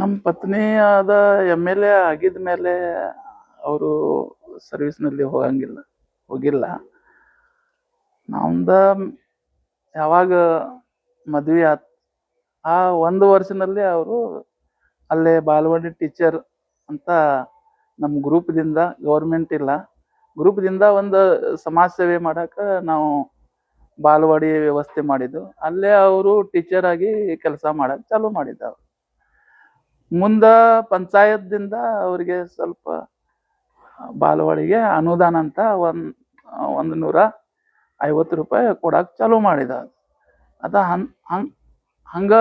ನಮ್ಮ ಪತ್ನಿ ಆದ ಎಂ ಎಲ್ ಎ ಆಗಿದ ಮೇಲೆ ಅವರು ಸರ್ವಿಸ್ನಲ್ಲಿ ಹೋಗಂಗಿಲ್ಲ, ಹೋಗಿಲ್ಲ ನಮ್ದ ಯಾವಾಗ ಮದ್ವೆ ಆತ್, ಆ ಒಂದು ವರ್ಷದಲ್ಲಿ ಅವರು ಅಲ್ಲೇ ಬಾಲವಾಡಿ ಟೀಚರ್ ಅಂತ ನಮ್ಮ ಗ್ರೂಪ್ದಿಂದ ಗೌರ್ಮೆಂಟ್ ಇಲ್ಲ ಗ್ರೂಪ್ದಿಂದ ಒಂದು ಸಮಾಜ ಸೇವೆ ಮಾಡಕ ನಾವು ಬಾಲವಾಡಿ ವ್ಯವಸ್ಥೆ ಮಾಡಿದ್ದು ಅಲ್ಲೇ ಅವರು ಟೀಚರ್ ಆಗಿ ಕೆಲಸ ಮಾಡಕ್ ಚಾಲೂ ಮಾಡಿದ್ದ. ಮುಂದ ಪಂಚಾಯತ್ದಿಂದ ಅವರಿಗೆ ಸ್ವಲ್ಪ ಬಾಲವಾಡಿಗೆ ಅನುದಾನ ಅಂತ ಒಂದ್ ಒಂದು ನೂರ ಐವತ್ತು ರೂಪಾಯಿ ಕೊಡಕ್ ಚಾಲೂ ಮಾಡಿದ. ಅದ ಹನ್ ಹಂಗೆ, ಹಂಗ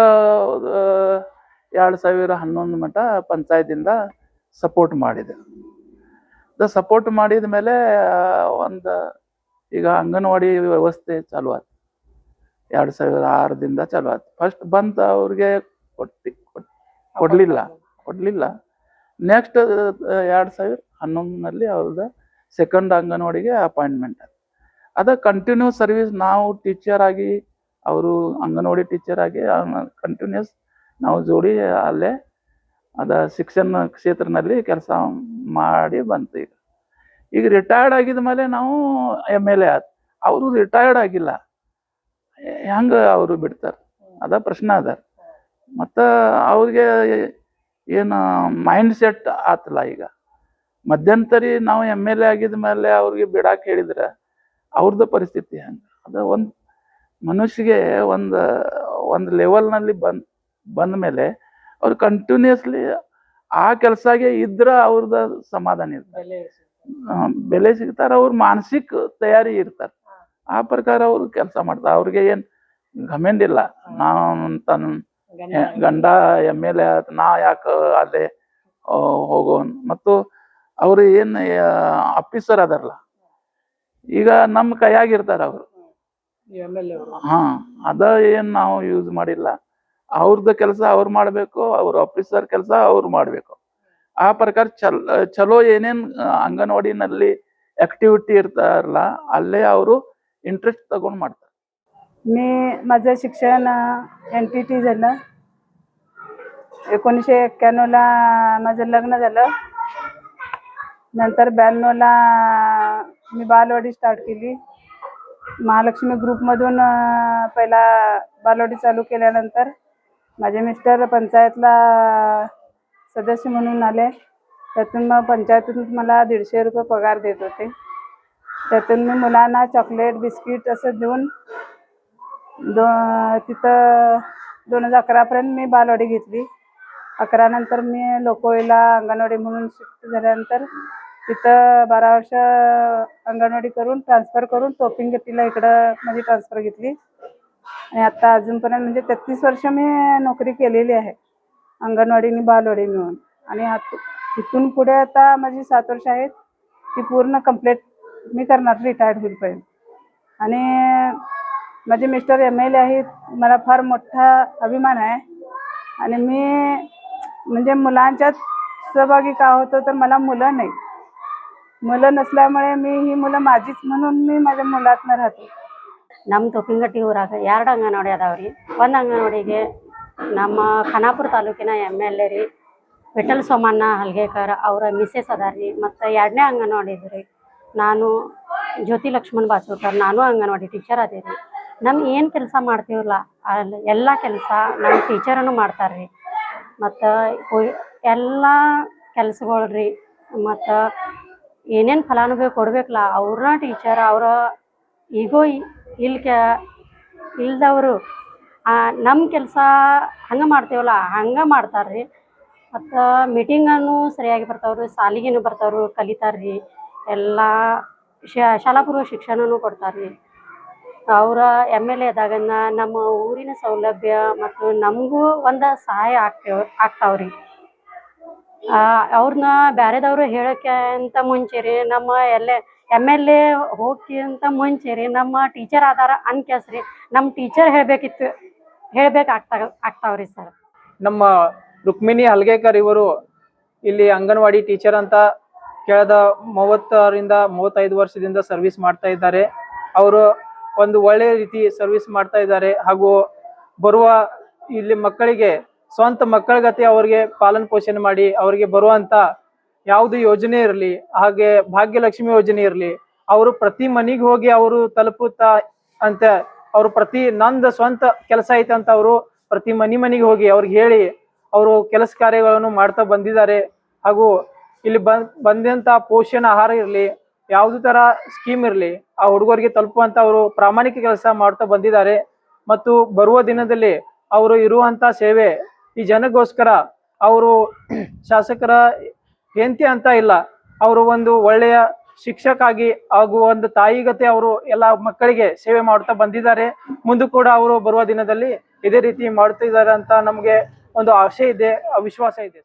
ಎರಡು ಸಾವಿರ ಹನ್ನೊಂದು ಮಟ ಪಂಚಾಯತಿಂದ ಸಪೋರ್ಟ್ ಮಾಡಿದೆ. ಸಪೋರ್ಟ್ ಮಾಡಿದ ಮೇಲೆ ಒಂದು, ಈಗ ಅಂಗನವಾಡಿ ವ್ಯವಸ್ಥೆ ಚಾಲು ಆಯ್ತು ಎರಡು ಸಾವಿರ ಆರರಿಂದ ಚಾಲು ಆಯ್ತು ಫಸ್ಟ್ ಬಂತ ಅವ್ರಿಗೆ ಕೊಟ್ಟಿ ಕೊಟ್- ಕೊಡ್ಲಿಲ್ಲ. ಕೊಡ್ಲಿಲ್ಲ. ನೆಕ್ಸ್ಟ್ ಎರಡು ಸಾವಿರ ಹನ್ನೊಂದರಲ್ಲಿ ಅವ್ರದ್ದು ಸೆಕೆಂಡ್ ಅಂಗನವಾಡಿಗೆ ಅಪಾಯಿಂಟ್ಮೆಂಟ್ ಅದ ಕಂಟಿನ್ಯೂ ಸರ್ವಿಸ್ ನಾವು ಟೀಚರ್ ಆಗಿ ಅವರು ಅಂಗನವಾಡಿ ಟೀಚರ್ ಆಗಿ ಕಂಟಿನ್ಯೂಸ್ ನಾವು ಜೋಡಿ ಅಲ್ಲೇ ಅದ ಶಿಕ್ಷಣ ಕ್ಷೇತ್ರದಲ್ಲಿ ಕೆಲಸ ಮಾಡಿ ಬಂತು ಈಗ. ಈಗ ರಿಟೈರ್ಡ್ ಆಗಿದ ಮೇಲೆ ನಾವು ಎಂ ಎಲ್ ಎ ಆತ್ ಅವರು ರಿಟೈರ್ಡ್ ಆಗಿಲ್ಲ. ಹೆಂಗೆ ಅವರು ಬಿಡ್ತಾರೆ? ಅದ ಪ್ರಶ್ನೆ ಅದ. ಮತ್ತ ಅವ್ರಿಗೆ ಏನು ಮೈಂಡ್ ಸೆಟ್ ಆತಲ್ಲ ಈಗ. ಮಧ್ಯಂತರಿ ನಾವು ಎಂ ಎಲ್ ಎ ಆಗಿದ ಮೇಲೆ ಅವ್ರಿಗೆ ಬಿಡಾಕ್ ಹೇಳಿದ್ರೆ ಅವ್ರದ್ದು ಪರಿಸ್ಥಿತಿ ಹೆಂಗೆ? ಅದು ಒಂದು ಮನುಷ್ಯಗೆ ಒಂದು ಒಂದು ಲೆವೆಲ್ನಲ್ಲಿ ಬಂದ್ ಬಂದ ಮೇಲೆ ಅವ್ರು ಕಂಟಿನ್ಯೂಸ್ಲಿ ಆ ಕೆಲ್ಸಾಗೆ ಇದ್ರ ಅವ್ರದ್ದು ಸಮಾಧಾನ ಇರ್ತದೆ ಬೆಲೆ ಸಿಗ್ತಾರೆ ಅವ್ರ ಮಾನಸಿಕ ತಯಾರಿ ಇರ್ತಾರ. ಆ ಪ್ರಕಾರ ಅವರು ಕೆಲಸ ಮಾಡ್ತಾರೆ. ಅವ್ರಿಗೆ ಏನು ಘಮೆಂಡ್ ಇಲ್ಲ. ನಾವು ತನ್ನ ಗಂಡ ಎಂ ಎಲ್ ಎ ನಾ ಯಾಕೆ ಅಲ್ಲೇ ಹೋಗೋನ್. ಮತ್ತು ಅವರು ಏನು ಆಫೀಸರ್ ಅದಾರಲ್ಲ ಈಗ ನಮ್ಮ ಕೈಯಾಗ ಇರ್ತಾರ ಅವರು. ಹಾ ಅದ ಏನ್ ನಾವು ಯೂಸ್ ಮಾಡಿಲ್ಲ. ಅವ್ರದ್ದು ಕೆಲಸ ಅವ್ರು ಮಾಡಬೇಕು ಅವ್ರ ಆಫೀಸರ್ ಕೆಲಸ ಅವ್ರು ಮಾಡಬೇಕು. ಆ ಪ್ರಕಾರ ಚಲ್ ಚಲೋ ಏನೇನ್ ಅಂಗನವಾಡಿನಲ್ಲಿ ಆಕ್ಟಿವಿಟಿ ಇರ್ತಾರಲ್ಲ ಅಲ್ಲೇ ಅವರು ಇಂಟ್ರೆಸ್ಟ್ ತಗೊಂಡ್ ಮಾಡ್ತಾರೆ. मी माझं शिक्षण एन टी टी झालं. एकोणीसशे एक्क्याण्णवला माझं लग्न झालं. नंतर ब्याण्णवला मी बालवाडी स्टार्ट केली. महालक्ष्मी ग्रुपमधून पहिला बालवाडी चालू केल्यानंतर माझे मिस्टर पंचायतला सदस्य म्हणून आले. त्यातून मग पंचायतीतून मला दीडशे रुपये पगार देत होते. त्यातून मी मुलांना चॉकलेट बिस्किट असं देऊन दो तिथं दोन हजार अकरापर्यंत मी बालवाडी घेतली. अकरा नंतर मी लोकोईला अंगणवाडी म्हणून शिफ्ट झाल्यानंतर तिथं बारा वर्ष अंगणवाडी करून ट्रान्सफर करून तोपिंगटीला इकडं माझी ट्रान्सफर घेतली. आणि आत्ता अजूनपर्यंत म्हणजे तेहतीस वर्ष मी नोकरी केलेली आहे अंगणवाडी आणि बालवाडी मिळून. आणि आत- इथून पुढे आता माझी सात वर्ष आहेत ती पूर्ण कंप्लीट मी करणार रिटायर्ड होईपर्यंत. आणि माझे मिस्टर एम एल ए आहेत मला फार मोठा अभिमान आहे आणि मी म्हणजे मुलांच्यात सहभागी का होतं तर मला मुलं नाही मुलं नसल्यामुळे मी ही मुलं माझीच म्हणून मी माझ्या मुलातनं राहते ನಮ್ಮ ತೊಪ್ಪಿಂಗಟ್ಟಿ ಊರಾಗ ಎರಡು ಅಂಗನವಾಡಿ ಅದಾವ ರೀ ಒಂದು ಅಂಗನವಾಡಿಗೆ ನಮ್ಮ ಖಾನಾಪುರ ತಾಲೂಕಿನ ಎಮ್ ಎಲ್ ಎ ರೀ ವಿಠಲ್ ಸೋಮಣ್ಣ ಹಲ್ಗೇಕರ್ ಅವರ ಮಿಸ್ಸೆಸ್ ಅದಾರ ರೀ ಮತ್ತು ಎರಡನೇ ಅಂಗನವಾಡಿ ಇದೆ ರೀ ನಾನು ಜ್ಯೋತಿ ಲಕ್ಷ್ಮಣ್ ಬಾಸೂಕರ್ ನಾನು ಅಂಗನವಾಡಿ ಟೀಚರ್ ಅದೇ ರೀ ನಮ್ಮ ಏನು ಕೆಲಸ ಮಾಡ್ತೀವಲ್ಲ ಅಲ್ಲಿ ಎಲ್ಲ ಕೆಲಸ ನಮ್ಮ ಟೀಚರನ್ನು ಮಾಡ್ತಾರೆ ರೀ. ಮತ್ತು ಎಲ್ಲ ಕೆಲಸಗಳು ರೀ, ಮತ್ತು ಏನೇನು ಫಲಾನುಭವಿ ಕೊಡ್ಬೇಕಲ್ಲ, ಅವ್ರನ್ನ ಟೀಚರ್ ಅವರ ಈಗೋ ಇಲ್ಕ ಇಲ್ದವರು ನಮ್ಮ ಕೆಲಸ ಹಂಗೆ ಮಾಡ್ತೀವಲ್ಲ, ಹಂಗೆ ಮಾಡ್ತಾರೆ ರೀ. ಮತ್ತು ಮೀಟಿಂಗನ್ನು ಸರಿಯಾಗಿ ಬರ್ತಾವ್ರಿ ಸಾಲಿಗೆನು ಬರ್ತಾವ್ರು ಕಲಿತಾರೆ ರೀ, ಎಲ್ಲ ಶಾಲಾಪೂರ್ವ ಶಿಕ್ಷಣನೂ ಕೊಡ್ತಾರೆ ರೀ. ಅವರ ಎಂ ಎಲ್ ಎ ನಮ್ಮ ಊರಿನ ಸೌಲಭ್ಯ ಮತ್ತು ನಮಗೂ ಒಂದು ಸಹಾಯ ಆಗ್ತೇವೆ, ಆಗ್ತಾವ್ರಿ. ಅವ್ರನ್ನ ಬ್ಯಾರೆದವ್ರು ಹೇಳೋಕೆ ಅಂತ ಮುಂಚೆ ರೀ ನಮ್ಮ ಎಲ್ಲ ಎಂ ಎಲ್ ಎ ಹೋಗ್ಕಿಂತ ಮುಂಚೆ ರೀ ನಮ್ಮ ಟೀಚರ್ ಆದಾರ ಅನ್ಕ್ಯಾಸ್ ರೀ ನಮ್ಮ ಟೀಚರ್ ಹೇಳಬೇಕಿತ್ತು ಹೇಳಬೇಕಾಗ್ತಾ ಆಗ್ತಾವ್ರಿ ಸರ್ ನಮ್ಮ ರುಕ್ಮಿಣಿ ಹಲ್ಗೇಕರ್ ಇವರು ಇಲ್ಲಿ ಅಂಗನವಾಡಿ ಟೀಚರ್ ಅಂತ ಕಳೆದ ಮೂವತ್ತರಿಂದ ಮೂವತ್ತೈದು ವರ್ಷದಿಂದ ಸರ್ವಿಸ್ ಮಾಡ್ತಾ ಇದ್ದಾರೆ. ಅವರು ಒಂದು ಒಳ್ಳೆ ರೀತಿ ಸರ್ವಿಸ್ ಮಾಡ್ತಾ ಇದ್ದಾರೆ. ಹಾಗೂ ಬರುವ ಇಲ್ಲಿ ಮಕ್ಕಳಿಗೆ ಸ್ವಂತ ಮಕ್ಕಳ ಗತಿ ಅವ್ರಿಗೆ ಪಾಲನ್ ಪೋಷಣೆ ಮಾಡಿ ಅವರಿಗೆ ಬರುವಂತ ಯಾವುದು ಯೋಜನೆ ಇರಲಿ, ಹಾಗೆ ಭಾಗ್ಯಲಕ್ಷ್ಮಿ ಯೋಜನೆ ಇರಲಿ, ಅವರು ಪ್ರತಿ ಮನೆಗೆ ಹೋಗಿ ಅವರು ತಲುಪುತ್ತಾ ಅಂತ ಅವರು ಪ್ರತಿ ನಂದು ಸ್ವಂತ ಕೆಲಸ ಐತೆ ಅಂತ ಅವರು ಪ್ರತಿ ಮನೆ ಮನೆಗೆ ಹೋಗಿ ಅವ್ರಿಗೆ ಹೇಳಿ ಅವರು ಕೆಲಸ ಕಾರ್ಯಗಳನ್ನು ಮಾಡ್ತಾ ಬಂದಿದ್ದಾರೆ. ಹಾಗೂ ಇಲ್ಲಿ ಬಂದ್ ಬಂದಂತ ಪೋಷಣ ಆಹಾರ ಇರಲಿ ಯಾವ್ದು ತರ ಸ್ಕೀಮ್ ಇರಲಿ, ಆ ಹುಡುಗರಿಗೆ ತಲುಪುವಂತ ಅವರು ಪ್ರಾಮಾಣಿಕ ಕೆಲಸ ಮಾಡ್ತಾ ಬಂದಿದ್ದಾರೆ. ಮತ್ತು ಬರುವ ದಿನದಲ್ಲಿ ಅವರು ಇರುವಂತ ಸೇವೆ ಈ ಜನಗೋಸ್ಕರ ಅವರು ಶಾಸಕರ ಹೆಂಡತಿ ಅಂತ ಇಲ್ಲ, ಅವರು ಒಂದು ಒಳ್ಳೆಯ ಶಿಕ್ಷಕಾಗಿ ಹಾಗೂ ಒಂದು ತಾಯಿಗತೆ ಅವರು ಎಲ್ಲ ಮಕ್ಕಳಿಗೆ ಸೇವೆ ಮಾಡ್ತಾ ಬಂದಿದ್ದಾರೆ. ಮುಂದೆ ಕೂಡ ಅವರು ಬರುವ ದಿನದಲ್ಲಿ ಇದೇ ರೀತಿ ಮಾಡ್ತಿದ್ದಾರೆ ಅಂತ ನಮಗೆ ಒಂದು ಆಶೆ ಇದೆ ವಿಶ್ವಾಸ ಇದೆ